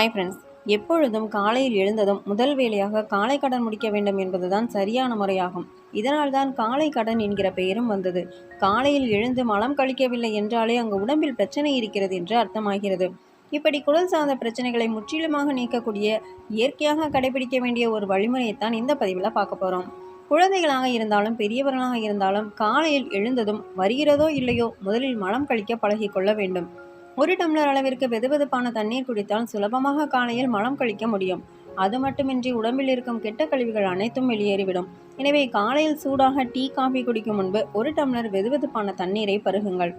Hi friends எப்பொழுதும் காலையில் எழுந்ததும் முதல் வேலையாக காலை கடன் முடிக்க வேண்டும் என்பதுதான் சரியான முறையாகும். இதனால்தான் காலை கடன் என்கிற பெயரும் வந்தது. காலையில் எழுந்து மலம் கழிக்கவில்லை என்றாலே அங்கு உடம்பில் பிரச்சனை இருக்கிறது என்று அர்த்தமாகிறது. இப்படி குடல் சார்ந்த பிரச்சனைகளை முற்றிலுமாக நீக்கக்கூடிய இயற்கையாக கடைபிடிக்க வேண்டிய ஒரு வழிமுறையைத்தான் இந்த பதிவில் பார்க்க போகிறோம் குழந்தைகளாக இருந்தாலும் பெரியவர்களாக இருந்தாலும் காலையில் எழுந்ததும் வருகிறதோ இல்லையோ முதலில் மலம் கழிக்க பழகிக்கொள்ள வேண்டும். ஒரு டம்ளர் அளவிற்கு வெதுவெதுப்பான தண்ணீர் குடித்தால் சுலபமாக காலையில் மலம் கழிக்க முடியும். அது மட்டுமின்றி உடம்பில் இருக்கும் கெட்ட கழிவுகள் அனைத்தும் வெளியேறிவிடும். எனவே காலையில் சூடாக டீ காஃபி குடிக்கும் முன்பு ஒரு டம்ளர் வெதுவெதுப்பான தண்ணீரை பருகுங்கள்.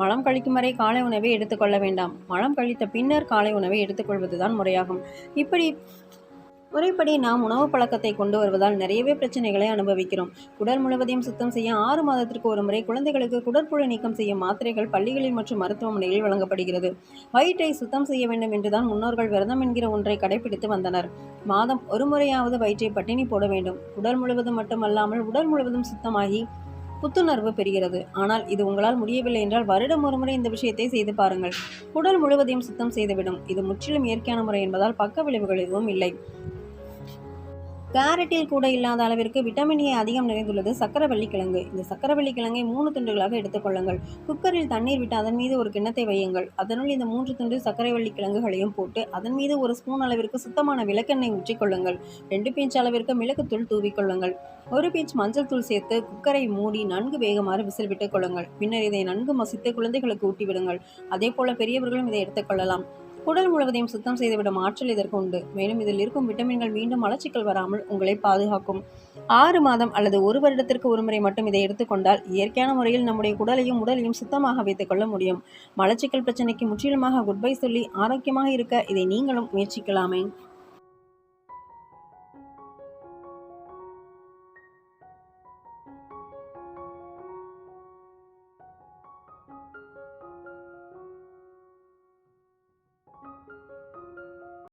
மலம் கழிக்கும் வரை காலை உணவை எடுத்துக்கொள்ள வேண்டாம். மலம் கழித்த பின்னர் காலை உணவை எடுத்துக்கொள்வதுதான் முறையாகும். இப்படி முறைப்படி நாம் உணவு பழக்கத்தை கொண்டு வருவதால் நிறையவே பிரச்சனைகளை அனுபவிக்கிறோம். குடல் முழுவதையும் சுத்தம் செய்ய ஆறு மாதத்திற்கு ஒரு முறை குழந்தைகளுக்கு குடற்புழு நீக்கம் செய்யும் மாத்திரைகள் பள்ளிகளில் மற்றும் மருத்துவமனைகளில் வழங்கப்படுகிறது. வயிற்றை சுத்தம் செய்ய வேண்டும் என்றுதான் முன்னோர்கள் விரதம் என்கிற ஒன்றை கடைபிடித்து வந்தனர். மாதம் ஒரு முறையாவது வயிற்றை பட்டினி போட வேண்டும். உடல் முழுவதும் மட்டுமல்லாமல் உடல் முழுவதும் சுத்தமாகி புத்துணர்வு பெறுகிறது. ஆனால் இது உங்களால் முடியவில்லை என்றால் வருடம் ஒருமுறை இந்த விஷயத்தை செய்து பாருங்கள். உடல் முழுவதையும் சுத்தம் செய்துவிடும். இது முற்றிலும் இயற்கையான முறை என்பதால் பக்க விளைவுகள் எதுவும் இல்லை. கேரட்டில் கூட இல்லாத அளவிற்கு விட்டமின் ஏ அதிகம் நிறைந்துள்ளது. சக்கரவள்ளி கிழங்கு இந்த சக்கரவள்ளி கிழங்கை மூணு துண்டுகளாக எடுத்துக்கொள்ளுங்கள் குக்கரில் தண்ணீர் விட்டு அதன் மீது ஒரு கிண்ணத்தை வையுங்கள். அதனுள் இந்த மூன்று துண்டு சக்கரைவள்ளி கிழங்குகளையும் போட்டு அதன் மீது ஒரு ஸ்பூன் அளவிற்கு சுத்தமான விளக்கெண்ணெய் ஊற்றிக்கொள்ளுங்கள் ரெண்டு பீச் அளவிற்கு மிளகுத்தூள் தூவிக்கொள்ளுங்கள் ஒரு பீச் மஞ்சள் தூள் சேர்த்து குக்கரை மூடி நன்கு வேகமாறு விசில் விட்டுக் கொள்ளுங்கள். பின்னர் இதை நன்கு மசித்து குழந்தைகளுக்கு ஊட்டிவிடுங்கள். அதே போல பெரியவர்களும் இதை எடுத்துக்கொள்ளலாம் குடல் முழுவதையும் சுத்தம் செய்துவிடும் ஆற்றல் இதற்கு உண்டு. மேலும் இதில் இருக்கும் விட்டமின்கள் மீண்டும் மலச்சிக்கல் வராமல் உங்களை பாதுகாக்கும். ஆறு மாதம் அல்லது ஒரு வருடத்திற்கு ஒரு முறை மட்டும் இதை எடுத்துக்கொண்டால் இயற்கையான முறையில் நம்முடைய குடலையும் உடலையும் சுத்தமாக வைத்துக்கொள்ள முடியும். மலச்சிக்கல் பிரச்சனைக்கு முற்றிலுமாக குட்பை சொல்லி ஆரோக்கியமாக இருக்க இதை நீங்களும் முயற்சிக்கலாமே.